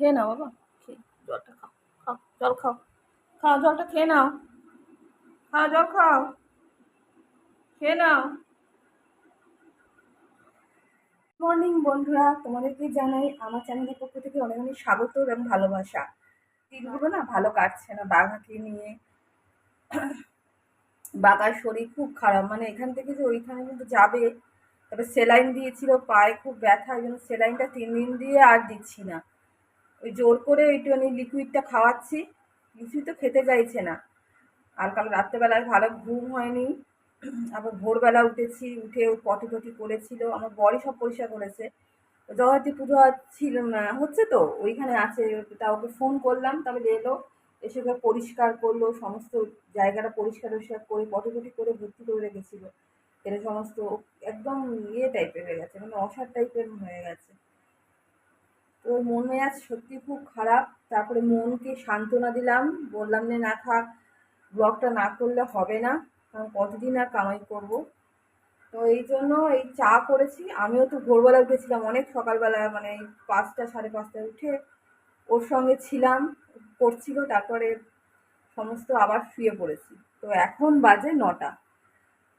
খেয়ে নাও বাবা। জলটা খাও খাও, জল খাও। খাও, জলটা খেয়ে নাও। খাও, জল খাও। খেয়ে নাও। মর্নিং বন্ধুরা, তোমাদেরকে জানাই আমার চ্যানেলের পক্ষ থেকে অনেক অনেক স্বাগত এবং ভালোবাসা। দিনগুলো না ভালো কাটছে না, বাঘাকে নিয়ে। বাঘার শরীর খুব খারাপ মানে এখান থেকে যে ওইখানে কিন্তু যাবে তবে সেলাইন দিয়েছিল, পায়ে খুব ব্যথা, ওই জন্য সেলাইনটা তিন দিন দিয়ে আর দিচ্ছি না। ওই জোর করে ওইটুখানি লিকুইডটা খাওয়াচ্ছি, কিছুই তো খেতে চাইছে না। আর কাল রাত্রেবেলায় ভালো ঘুম হয়নি, আবার ভোরবেলা উঠেছি, উঠে ও পটি টটি করেছিল, আমার বড়ি সব পরিষ্কার করেছে। জগতী পুজো ছিল হচ্ছে তো, ওইখানে আছে, তা ওকে ফোন করলাম, তারপরে এলো, এসে ওকে পরিষ্কার করল, সমস্ত জায়গাটা পরিষ্কার টরিষ্কার করে পটি করে ভর্তি করে রেখেছিল। এটা সমস্ত একদম ইয়ে টাইপের হয়ে গেছে মানে অসার টাইপের হয়ে গেছে। তো মন মেজাজ সত্যি খুব খারাপ। তারপরে মনকে সান্ত্বনা দিলাম। বললাম যে, না থাক ব্লগটা না করলে হবে না, কারণ কতদিন আর কামাই করব? তো এই জন্য এই চা করেছি। আমিও তো ভোরবেলা উঠেছিলাম, অনেক সকালবেলা মানে পাঁচটা, সাড়ে পাঁচটায় উঠে ওর সঙ্গে ছিলাম, করছিল, তারপরে সমস্ত আবার শুয়ে পড়েছি। তো এখন বাজে নটা।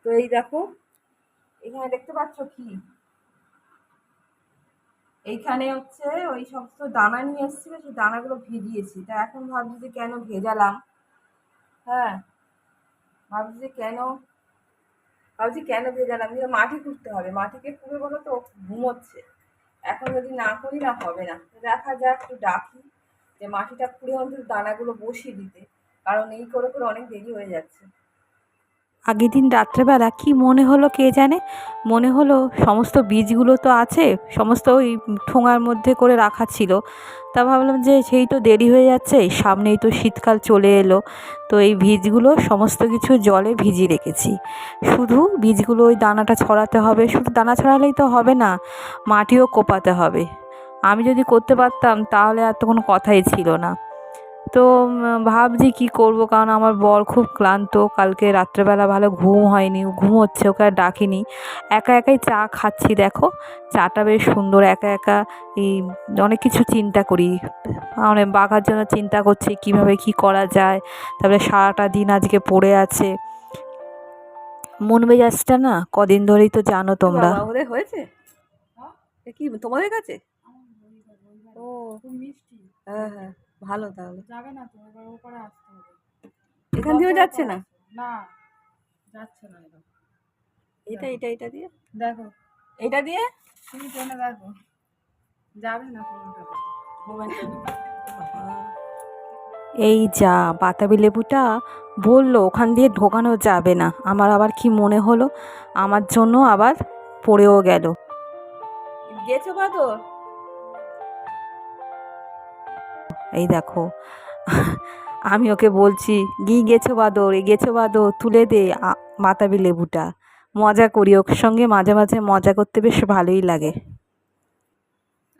তো এই দেখো, এখানে দেখতে পাচ্ছ কি? এইখানে হচ্ছে ওই সমস্ত দানা নিয়ে এসেছিল, সেই দানাগুলো ভিজিয়েছি। তা এখন ভাবছি যে কেন ভেজালাম? হ্যাঁ ভাবছি যে কেন, ভাবছি কেন ভেজালাম? যে মাটি খুঁড়তে হবে। মাটিকে খুঁড়ে বলো তো, ঘুমোচ্ছে। এখন যদি না করি না হবে না। দেখা যাক, একটু ডাকি যে মাটিটা খুঁড়ে অন্তত দানাগুলো বসিয়ে দিতে। কারণ এই করে করে অনেক দেরি হয়ে যাচ্ছে। আগের দিন রাত্রেবেলা কি মনে হলো কে জানে? মনে হলো সমস্ত বীজগুলো তো আছে, সমস্ত ওই ঠোঙার মধ্যে করে রাখা ছিল। তা ভাবলাম যে সেই তো দেরি হয়ে যাচ্ছে, সামনেই তো শীতকাল চলে এলো। তো এই বীজগুলো সমস্ত কিছু জলে ভিজিয়ে রেখেছি। শুধু বীজগুলো ওই দানাটা ছড়াতে হবে, শুধু দানা ছড়ালেই তো হবে না, মাটিও কোপাতে হবে। আমি যদি করতে পারতাম তাহলে আর তো কোনো কথাই ছিল না। তো ভাবছি কি করব? কারণ আমার বর খুব ক্লান্ত। কালকে রাত্রেবেলা ভালো ঘুম হয়নি ঘুম হচ্ছে ওকে আর ডাকিনি। একা একাই চা খাচ্ছি দেখো। চাটা বেশ সুন্দর একা একা এই অনেক কিছু চিন্তা করি। মানে বাঘার জন্য চিন্তা করছি কীভাবে কি করা যায়? তারপরে সারাটা দিন আজকে পড়ে আছে। মন মেজাজটা না কদিন ধরেই তো জানো তোমরা। হয়েছে? কি তোমাদের কাছে? ও খুব মিষ্টি হ্যাঁ হ্যাঁ। ভালো তাহলে। যাবে না তো এবার ওপারে আসতে হবে। এখান থেকেও যাচ্ছে না? না যাচ্ছে না এবার। এটা এটা এটা দিয়ে? দেখো। এটা দিয়ে? তুমি ট্রেনে দেখো। যাবে না এই যা বাতাবি লেবুটা বলল ওখান দিয়ে ঢোকানো যাবে না। আমার আবার কি মনে হলো? আমার জন্য আবার পড়েও গেল। গেছো বাদর এই দেখো, আমি ওকে বলছি গি গেছো বাদর গেছো বাদর, তুলে দে মাতাবি লেবুটা। মজা করি, ওর সঙ্গে মাঝে মাঝে মজা করতে বেশ ভালোই লাগে।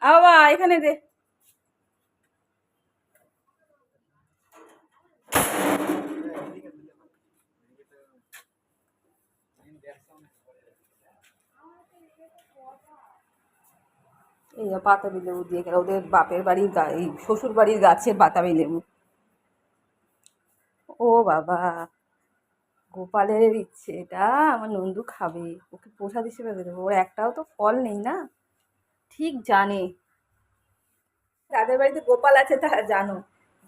আবা এখানে দে। এই বাতাবি লেবু দিয়ে গেল, ওদের বাপের বাড়ির এই শ্বশুর বাড়ির গাছের বাতাবি লেবু ও বাবা, গোপালের ইচ্ছে এটা আমার নন্দু খাবে, ওকে প্রসাদ হিসেবে দেবো ওর একটাও তো ফল নেই না? ঠিক জানে। যাদের বাড়িতে গোপাল আছে তারা জানো।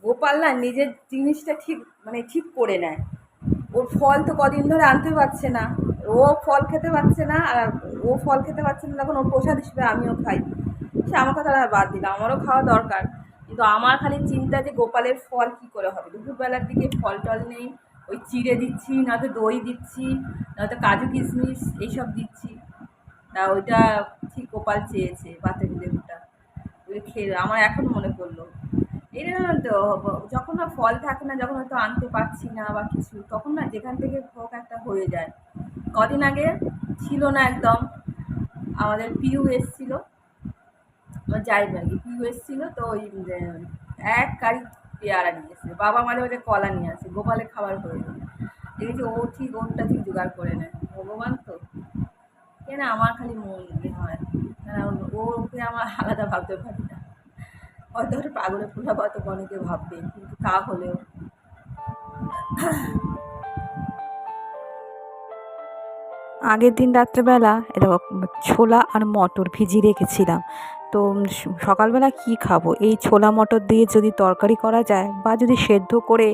গোপাল না নিজের জিনিসটা ঠিক মানে ঠিক করে নেয়। ওর ফল তো কদিন ধরে আনতে পারছে না। ও ফল খেতে পারছে না, আর ও ফল খেতে পারছে না, তখন ওর প্রসাদ হিসেবে আমিও খাই। সে আমার কথা আর বাদ দিলাম আমারও খাওয়া দরকার। কিন্তু আমার খালি চিন্তা যে গোপালের ফল কি করে হবে? দুপুরবেলার দিকে ফল টল নেই, ওই চিড়ে দিচ্ছি নয়তো দই দিচ্ছি নয়তো কাজু কিশমিশ, এইসব দিচ্ছি। তা ওইটা ঠিক গোপাল চেয়েছে বাতাবি লেবুটা ওই খেয়ে আমার এখন মনে পড়ল। এটা যখন না ফল থাকে না, যখন হয়তো আনতে পারছি না বা কিছু, তখন না যেখান থেকে হোক একটা হয়ে যায়। কদিন আগে ছিল না একদম, আমাদের পিউ এসছিল। আমার যাই আর কি পিউ এসছিল তো ওই এক গাড়ি পেয়ারা নিয়ে এসছে। বাবা মাঝে মাঝে কলা নিয়ে আসে, গোপালের খাবার করে যায় দেখেছি ও ঠিক, ওরটা ঠিক জোগাড় করে নেয়। ভগবান তো। কেন আমার খালি মন হয়? কারণ ওকে আমার আলাদা ভাবতে পারি না। হয়তো ওটা পাগলে ফুলা হয়তো অনেকে ভাববে, কিন্তু তা হলেও। আগের দিন রাত্রেবেলা এ দেখো, ছোলা আর মটর ভিজিয়ে রেখেছিলাম। তো সকালবেলা কি খাব? এই ছোলা মটর দিয়ে যদি তরকারি করা যায় বা যদি সেদ্ধ করে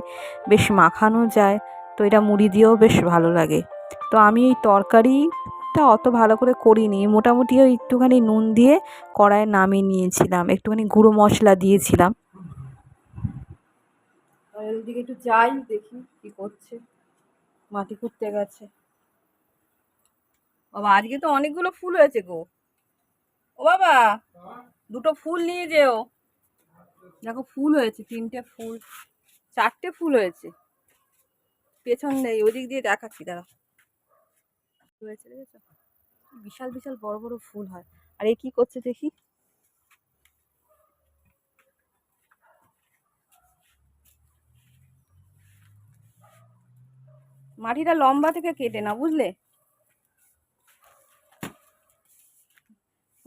বেশ মাখানো যায়, তো এটা মুড়ি দিয়েও বেশ ভালো লাগে। তো আমি এই তরকারিটা অত ভালো করে করিনি। মোটামুটি ওই একটুখানি নুন দিয়ে কড়াইয়ে নামিয়ে নিয়েছিলাম। একটুখানি গুঁড়ো মশলা দিয়েছিলাম। আর ওইদিকে একটু যাই, দেখি কি করছে। মাটি খুঁড়তে গেছে। বাবা, আজকে তো অনেকগুলো ফুল হয়েছে গো। ও বাবা, দুটো ফুল নিয়ে যেও। দেখো ফুল হয়েছে, তিনটে ফুল, চারটে ফুল হয়েছে। পেছন নেই, ওদিক দিয়ে দেখাচ্ছি দেখেছ? বিশাল বিশাল, বড় বড় ফুল হয়। আর এ কি করছে দেখি? মাটিটা লম্বা থেকে কেটে না বুঝলে?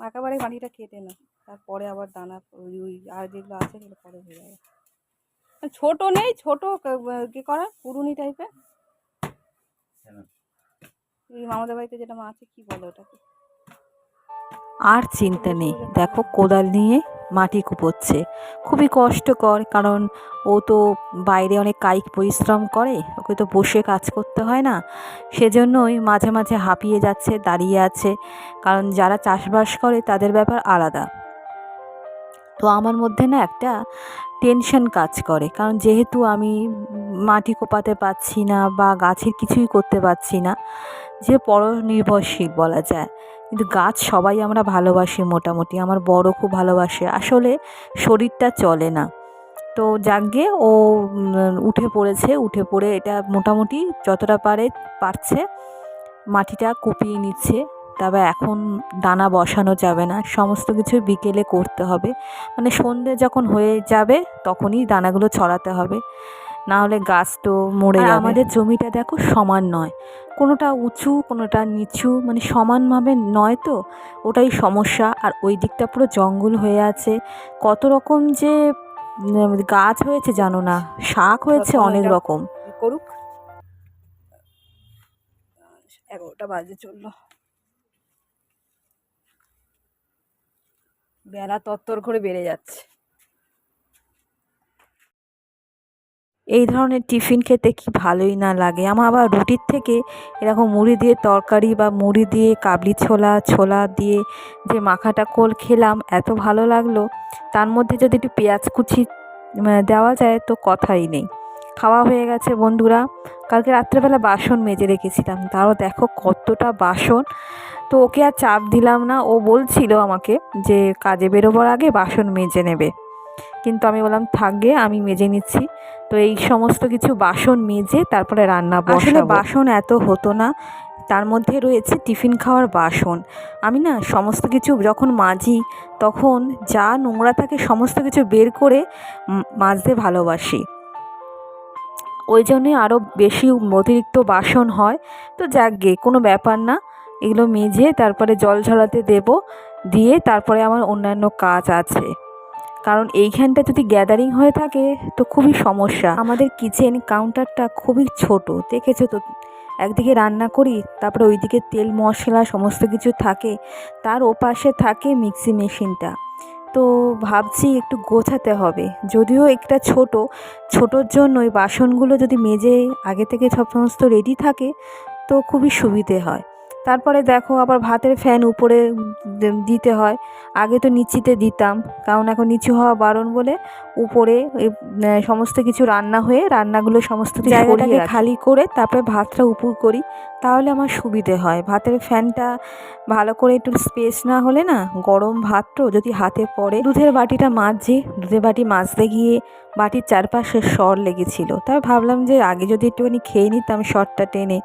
একেবারে মাটিটা কেটে না তারপরে আবার দানা ওই ওই আর যেগুলো আছে সেগুলো পরে হয়ে যাবে। ছোট নেই ছোট ক- করা? পুরুনি টাইপের এই মামাদের বাড়িতে যেটা মা আছে কি বলে ওটাকে? আর চিন্তা নেই। দেখো কোদাল নিয়ে মাটি কুপোচ্ছে খুবই কষ্টকর, কারণ ও তো বাইরে অনেক কায়িক পরিশ্রম করে, ওকে তো বসে কাজ করতে হয় না। সেজন্যই মাঝে মাঝে হাঁপিয়ে যাচ্ছে, দাঁড়িয়ে আছে, কারণ যারা চাষবাস করে তাদের ব্যাপার আলাদা। তো আমার মধ্যে না একটা টেনশন কাজ করে, কারণ যেহেতু আমি মাটি কোপাতে পারছি না বা গাছের কিছুই করতে পারছি না, যে পরনির্ভরশীল বলা যায়। কিন্তু গাছ সবাই আমরা ভালোবাসি মোটামুটি। আমার বড় খুব ভালোবাসে। আসলে শরীরটা চলে না। তো যাকগে ও উঠে পড়েছে, উঠে পড়ে এটা মোটামুটি যতটা পারে পারছে, মাটিটা কুপিয়ে নিচ্ছে। তবে এখন দানা বসানো যাবে না। সমস্ত কিছু বিকেলে করতে হবে। মানে সন্ধে যখন হয়ে যাবে, তখনই দানাগুলো ছড়াতে হবে। না হলে গাছ তো মরে যাবে। আমাদের জমিটা দেখো সমান নয়। কোনোটা উঁচু কোনোটা নিচু মানে সমানভাবে নয় তো? ওটাই সমস্যা। আর ওই দিকটা পুরো জঙ্গল হয়ে আছে। কত রকম যে গাছ হয়েছে জানো না? শাক হয়েছে অনেক রকম করুক। এগারোটা বাজে চলল। বেলা তত্তর করে বেড়ে যাচ্ছে। এই ধরনের টিফিন খেতে কি ভালোই না লাগে? আমার আবার রুটির থেকে এরকম মুড়ি দিয়ে তরকারি বা মুড়ি দিয়ে কাবলি ছোলা ছোলা দিয়ে যে মাখাটা কোল খেলাম, এত ভালো লাগল। তার মধ্যে যদি একটু পেঁয়াজ কুচি দেওয়া যায় তো কথাই নেই। খাওয়া হয়ে গেছে বন্ধুরা। কালকে রাত্রেবেলা বাসন মেজে রেখেছিলাম। তারও দেখো কতটা বাসন। তো ওকে আর চাপ দিলাম না। ও বলছিল আমাকে যে কাজে বেরোবার আগে বাসন মেজে নেবে। কিন্তু আমি বললাম থাকবে আমি মেজে নিচ্ছি। তো এই সমস্ত কিছু বাসন মেজে তারপরে রান্না আসলে বাসন এত হতো না, তার মধ্যে রয়েছে টিফিন খাওয়ার বাসন। আমি না সমস্ত কিছু যখন মাজি, তখন যা নোংরা থাকে সমস্ত কিছু বের করে মাজতে ভালোবাসি। ওই জন্যই আরও বেশি অতিরিক্ত বাসন হয়। তো যাক গে কোনো ব্যাপার না, এগুলো মেজে তারপরে জল ঝরাতে দেব, দিয়ে তারপরে আমার অন্যান্য কাজ আছে। কারণ এইখানটা যদি গ্যাদারিং হয়ে থাকে, তো খুবই সমস্যা। আমাদের কিচেন কাউন্টারটা খুবই ছোট, দেখেছ তো? একদিকে রান্না করি, তারপরে ওইদিকে তেল, মশলা, সমস্ত কিছু থাকে, তার ওপাশে থাকে মিক্সি মেশিনটা তো ভাবছি একটু গোছাতে হবে। যদিও একটা ছোট, ছোটোর জন্য ওই বাসনগুলো যদি মেজে আগে থেকে সব সমস্ত রেডি থাকে, তো খুবই সুবিধে হয়। তারপরে দেখো আবার ভাতের ফ্যান উপরে দিতে হয়। আগে তো নিচিতে দিতাম কারণ এখন নিচু হওয়া বারণ বলে উপরে সমস্ত কিছু রান্না হয়ে রান্নাগুলো সমস্ত কিছু জায়গাটাকে খালি করে তারপরে ভাতটা উপর করি তাহলে আমার সুবিধে হয়। ভাতের ফ্যানটা ভালো করে একটু স্পেস না হলে না গরম ভাতটাও যদি হাতে পড়ে। দুধের বাটিটা মাজছি দুধের বাটি মাজতে গিয়ে বাটির চারপাশে সর লেগেছিল। তাই ভাবলাম যে আগে যদি একটুখানি খেয়ে নিতাম সরটা টেনে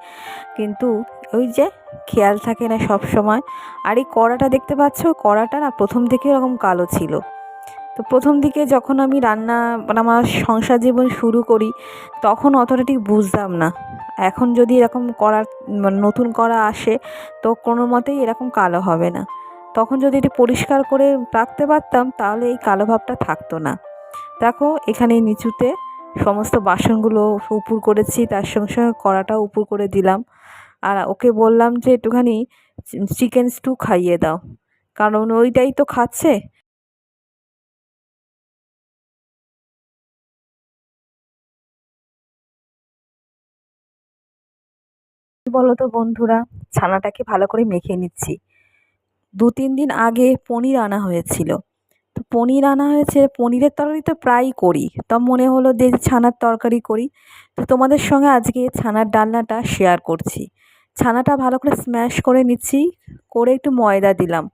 কিন্তু ওই যে খেয়াল থাকে না সব সময়। আর এই কড়াটা দেখতে পাচ্ছ, কড়াটা না প্রথম থেকে এরকম কালো ছিল। তো প্রথম দিকে যখন আমি রান্না মানে আমার সংসার জীবন শুরু করি, তখন অতটা ঠিক বুঝতাম না। এখন যদি এরকম করা মানে নতুন করা আসে, তো কোনো মতেই এরকম কালো হবে না। তখন যদি এটি পরিষ্কার করে রাখতে পারতাম, তাহলে এই কালো ভাবটা থাকতো না। দেখো, এখানে নিচুতে সমস্ত বাসনগুলো উপুর করেছি, তার সঙ্গে সঙ্গে কড়াটাও উপুর করে দিলাম। আর ওকে বললাম যে, একটুখানি চিকেন স্টু খাইয়ে দাও। কারণ ওইটাই তো খাচ্ছে। বলো তো বন্ধুরা, ছানাটাকে ভালো করে মেখে নিচ্ছি। দু, তিন দিন আগে পনির আনা হয়েছিল। তো পনির আনা হয়েছে, পনিরের তরকারি তো প্রায়ই করি। তা মনে হলো যে, ছানার তরকারি করি। তো তোমাদের সঙ্গে আজকে ছানার ডালনাটা শেয়ার করছি। ছানাটা ভালো করে স্ম্যাশ করে নিচ্ছি, করে একটু ময়দা দিলাম।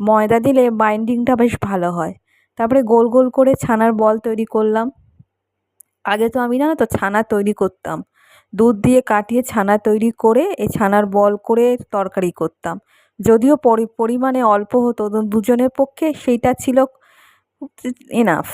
ময়দা দিলে বাইন্ডিংটা বেশ ভালো হয়। তারপরে গোল গোল করে ছানার বল তৈরি করলাম। আগে তো আমি, জানো তো, ছানা তৈরি করতাম। দুধ দিয়ে কাটিয়ে ছানা তৈরি করে এই ছানার বল করে তরকারি করতাম। যদিও পরি, পরিমাণে অল্প হতো, দুজনের পক্ষে সেইটা ছিল এনাফ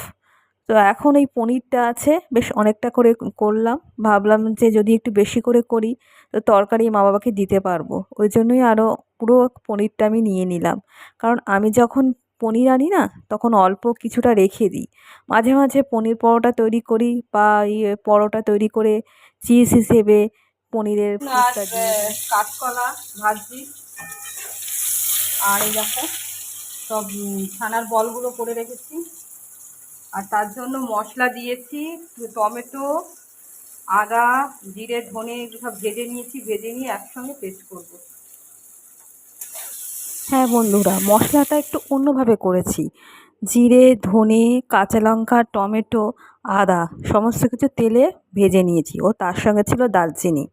তো এখন এই পনিরটা আছে বেশ অনেকটা করে করলাম। ভাবলাম যে যদি একটু বেশি করে করি তো তরকারি মা বাবাকে দিতে পারব। ওই জন্যই আরও পুরো পনিরটা আমি নিয়ে নিলাম। কারণ আমি যখন পনির আনি না তখন অল্প কিছুটা রেখে দিই। মাঝে মাঝে পনির পরোটা তৈরি করি বা ইয়ে পরোটা তৈরি করে চিজ হিসেবে পনিরের। কাঁচকলা ভাজি। আর এই দেখো সব ছানার বলগুলো করে রেখেছি। আর তার জন্য মশলা দিয়েছি, টমেটো, আদা, জিরে, ধনে, এগুলো সব ভেজে নিয়েছি, ভেজে নিয়ে একসঙ্গে পেস্ট করব। হ্যাঁ বন্ধুরা, মশলাটা একটু অন্যভাবে করেছি। জিরে, ধনে, কাঁচা লঙ্কা, টমেটো, আদা, সমস্ত কিছু তেলে ভেজে নিয়েছি। ও তার সঙ্গে ছিল দারচিনি।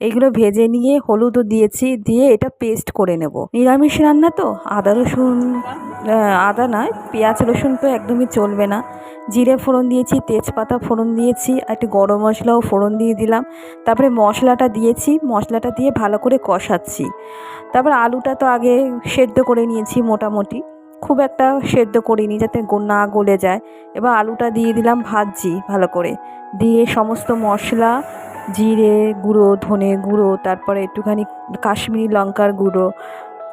এইগুলো ভেজে নিয়ে হলুদও দিয়েছি, দিয়ে এটা পেস্ট করে নেব। নিরামিষ রান্না তো, আদা, রসুন আদা নয় পেঁয়াজ, রসুন তো একদমই চলবে না। জিরে ফোড়ন দিয়েছি, তেজপাতা ফোড়ন দিয়েছি একটু গরম মশলাও ফোড়ন দিয়ে দিলাম। তারপরে মশলাটা দিয়েছি, মশলাটা দিয়ে ভালো করে কষাচ্ছি। তারপর আলুটা তো আগে সেদ্ধ করে নিয়েছি মোটামুটি। খুব একটা সেদ্ধ করিনি যাতে না গলে যায়। এবার আলুটা দিয়ে দিলাম ভাজছি ভালো করে। দিয়ে সমস্ত মশলা জিরে গুঁড়ো, ধনে গুঁড়ো, তারপরে একটুখানি কাশ্মীরি লঙ্কার গুঁড়ো।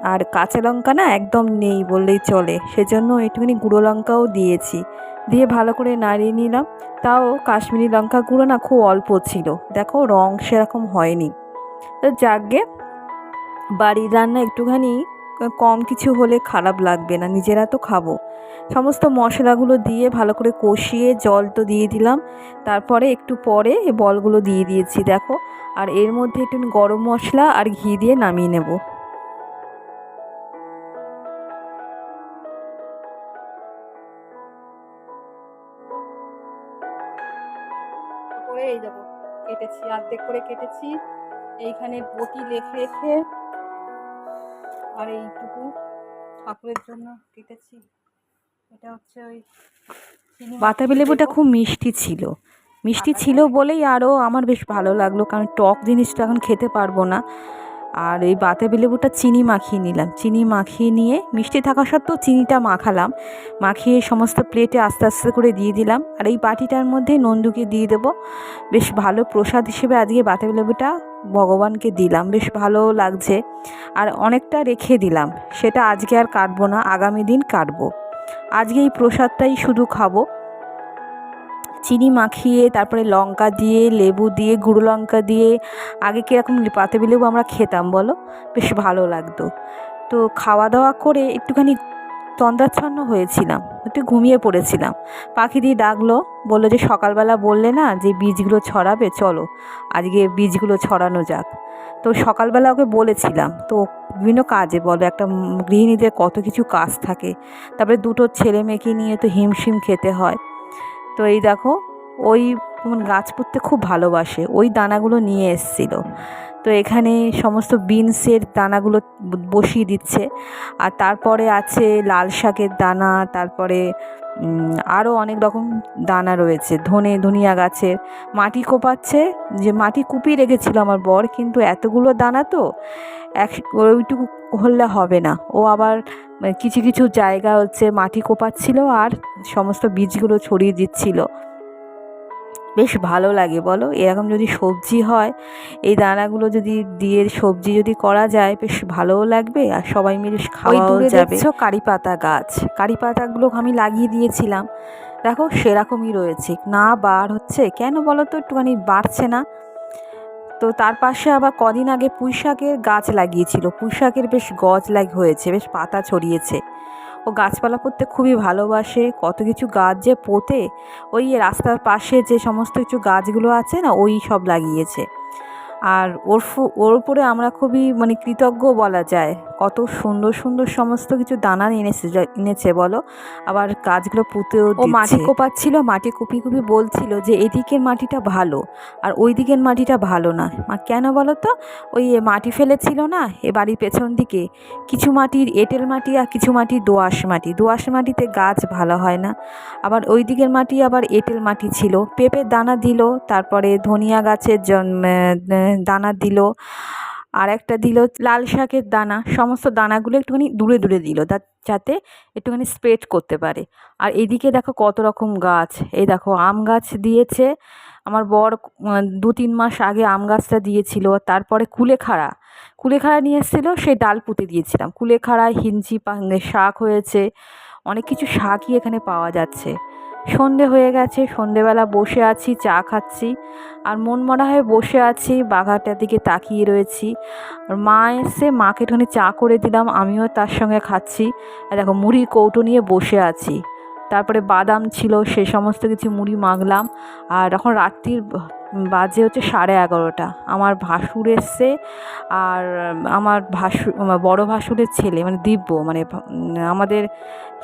আর কাঁচা লঙ্কা না একদম নেই, বললেই চলে। সেজন্য একটুখানি গুঁড়ো লঙ্কাও দিয়েছি। দিয়ে ভালো করে নাড়িয়ে নিলাম। তাও কাশ্মীরি লঙ্কা গুঁড়ো না খুব অল্প ছিল। দেখো রং সেরকম হয়নি। তো যাকগে বাড়ির রান্না একটুখানি কম কিছু হলে খারাপ লাগবে না, নিজেরা তো খাব। সমস্ত মশলাগুলো দিয়ে ভালো করে কষিয়ে জল তো দিয়ে দিলাম। তারপরে একটু পরে বলগুলো দিয়ে দিয়েছি, দেখো। আর এর মধ্যে একটু গরম মশলা আর ঘি দিয়ে নামিয়ে নেব। এই দেখো, কেটেছি, অর্ধেক করে কেটেছি। এইখানে বটি লেখে, রেখে আর এইটুকু ঠাকুরের জন্য কেটেছি। এটা হচ্ছে ওই বাতাবি লেবুটা খুব মিষ্টি ছিল। মিষ্টি ছিল বলেই আরও আমার বেশ ভালো লাগল কারণ টক জিনিসটা এখন খেতে পারব না। আর এই বাতাবি লেবুটা চিনি মাখিয়ে নিলাম। চিনি মাখিয়ে নিয়ে মিষ্টি থাকা সত্ত্বেও চিনিটা মাখালাম। মাখিয়ে সমস্ত প্লেটে আস্তে আস্তে করে দিয়ে দিলাম। আর এই বাটিটার মধ্যে নন্দুকে দিয়ে দেবো। বেশ ভালো প্রসাদ হিসেবে আজকে বাতাবি লেবুটা ভগবানকে দিলাম, বেশ ভালো লাগছে। আর অনেকটা রেখে দিলাম, সেটা আজকে আর কাটবো না, আগামী দিন কাটবো। আজকে এই প্রসাদটাই শুধু খাব। চিনি মাখিয়ে, তারপরে লঙ্কা দিয়ে, লেবু দিয়ে, গুঁড়ো লঙ্কা দিয়ে, আগে কীরকম পাতে লেবু আমরা খেতাম বলো? বেশ ভালো লাগতো। তো খাওয়া দাওয়া করে একটুখানি তন্দ্রাচ্ছন্ন হয়েছিলাম, একটু ঘুমিয়ে পড়েছিলাম। পাখি দিয়ে ডাকলো, বলল যে সকালবেলা বললে না যে বীজগুলো ছড়াবে, চলো আজকে বীজগুলো ছড়ানো যাক। তো সকালবেলা ওকে বলেছিলাম, তো বিভিন্ন কাজে বলো, একটা গৃহিণীদের কত কিছু কাজ থাকে, তারপরে দুটো ছেলে মেয়েকে নিয়ে তো হিমশিম খেতে হয়। তো এই দেখো, ওই গাছ পুঁততে খুব ভালোবাসে, ওই দানাগুলো নিয়ে এসছিল। তো এখানে সমস্ত বিনসের দানাগুলো বসিয়ে দিচ্ছে। আর তারপরে আছে লাল শাকের দানা, তারপরে আরও অনেক রকম দানা রয়েছে। ধনে, ধনিয়া গাছের মাটি কোপাচ্ছে। যে মাটি কুপিয়ে রেখেছিল আমার বর, কিন্তু এতগুলো দানা তো এক, ওইটুকু হলে হবে না। ও আবার মানে কিছু কিছু জায়গা হচ্ছে মাটি কোপাচ্ছিল আর সমস্ত বীজগুলো ছড়িয়ে দিচ্ছিল। বেশ ভালো লাগে বলো? এরকম যদি সবজি হয় এই দানাগুলো যদি দিয়ে সবজি যদি করা যায় বেশ ভালোও লাগবে আর সবাই মিলে খাওয়াও যাবে। কারি পাতা গাছ। কারি পাতাগুলো আমি লাগিয়ে দিয়েছিলাম। দেখো সেরকমই রয়েছে। না বার হচ্ছে। কেন বলো তো? একটুখানি বাড়ছে না। তো তার পাশে আবার কদিন আগে পুঁই শাকের গাছ লাগিয়েছিল। পুঁই শাকের বেশ গজ লাগ হয়েছে বেশ পাতা ছড়িয়েছে। ও গাছপালা পড়তে খুবই ভালোবাসে। কত কিছু গাছ যে পোতে, ওই রাস্তার পাশে যে সমস্ত কিছু গাছগুলো আছে না, ওই সব লাগিয়েছে। আর ওর ওর উপরে আমরা খুবই মানে কৃতজ্ঞ বলা যায়। কত সুন্দর সুন্দর সমস্ত কিছু দানা এনেছে এনেছে বলো। আবার গাছগুলো পুঁতেও ও মাটি কোপাচ্ছিল মাটি কুপি কুপি বলছিল যে এদিকের মাটিটা ভালো আর ওই দিকের মাটিটা ভালো না। মা কেন বলো তো? ওই মাটি ফেলেছিল না এ বাড়ির পেছন দিকে। কিছু মাটির এঁটেল মাটি আর কিছু মাটি দোআঁশ মাটি। দোআঁশ মাটিতে গাছ ভালো হয় না। আবার ওই দিকের মাটি আবার এঁটেল মাটি ছিল। পেঁপের দানা দিল তারপরে ধনিয়া গাছের জন্ম দানা দিল। আর একটা দিল লাল শাকের দানা। সমস্ত দানাগুলো একটুখানি দূরে দূরে দিল যাতে একটুখানি স্প্রেড করতে পারে। আর এদিকে দেখো কত রকম গাছ। এই দেখো আম গাছ দিয়েছে। আমার বর দু তিন মাস আগে আম গাছটা দিয়েছিল। তারপরে কুলেখাড়া। কুলেখাড়া নিয়ে এসেছিল, সেই ডাল পুঁতে দিয়েছিলাম। কুলেখাড়া, হিঞ্চি শাক হয়েছে। অনেক কিছু শাকই এখানে পাওয়া যাচ্ছে। সন্ধে হয়ে গেছে, সন্ধেবেলা বসে আছি, চা খাচ্ছি। আর মন মরা হয়ে বসে আছি, বাঘাটার দিকে তাকিয়ে রয়েছি। আর মা এসে মাকে একটুখানি চা করে দিলাম, আমিও তার সঙ্গে খাচ্ছি। আর দেখো, মুড়ির কৌটো নিয়ে বসে আছি। তারপরে বাদাম ছিল, সে সমস্ত কিছু মুড়ি মাখলাম। আর এখন রাত্রির বাজে হচ্ছে সাড়ে এগারোটা। আমার ভাসুর এসছে, আর আমার ভাসু, বড় ভাসুরের ছেলে মানে দিব্য মানে আমাদের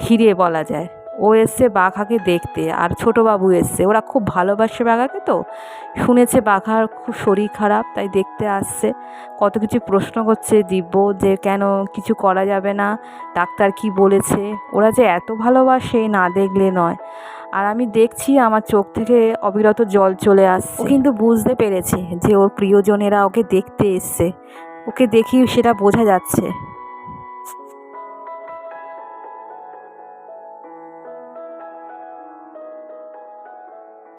হিরে বলা যায়। ও এসছে বাঘাকে দেখতে, আর ছোট বাবু এসছে। ওরা খুব ভালোবাসে বাঘাকে তো। শুনেছে বাঘার খুব শরীর খারাপ, তাই দেখতে আসছে। কত কিছু প্রশ্ন করছে দিব্য যে কেন কিছু করা যাবে না, ডাক্তার কি বলেছে? ওরা যে এত ভালোবাসে না দেখলে নয়। আর আমি দেখছি আমার চোখ থেকে অবিরত জল চলে আসছে। কিন্তু বুঝতে পেরেছে যে ওর প্রিয়জনেরা ওকে দেখতে এসছে। ওকে দেখি সেটা বোঝা যাচ্ছে।